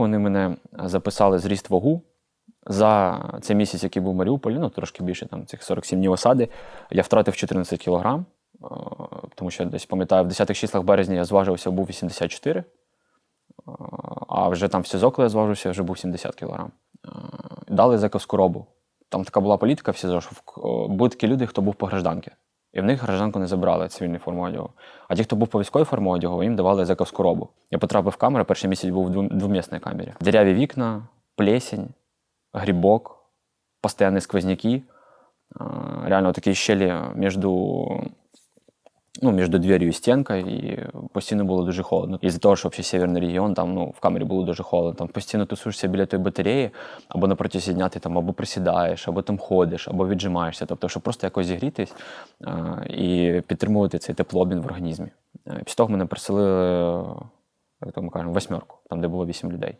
Вони мене записали з ріст вагу. За цей місяць, який був в Маріуполі, ну трошки більше, там цих 47 днів осади, я втратив 14 кілограм, е, тому що десь пам'ятаю, в 10-х числах березня я зважився, був 84, е, а вже там в СІЗО, коли я зважився, вже був 70 кілограм. Е, Дали зековську робу. Там така була політика в СІЗО, що були такі люди, хто був по гражданки. І в них гражданку не забрали цивільну форму одягу. А ті, хто був по військовій формі одягу, їм давали зековську робу. Я потрапив в камеру, перший місяць був в двомісній камері. Діряві вікна, плесінь, грибок, постійні сквозняки. Реально такі щелі між, ну, між дверью і стінкою, і постійно було дуже холодно. Із-за того, що взагалі северний регіон, там ну, в камері було дуже холодно. Там постійно тусуєшся біля тої батареї, або на протязі дня ти там або присідаєш, або там ходиш, або віджимаєшся. Тобто, щоб просто якось зігрітись а, і підтримувати цей теплообмін в організмі. Е, Після того мене приселили, як то ми кажемо, восьмерку, там, де було вісім людей.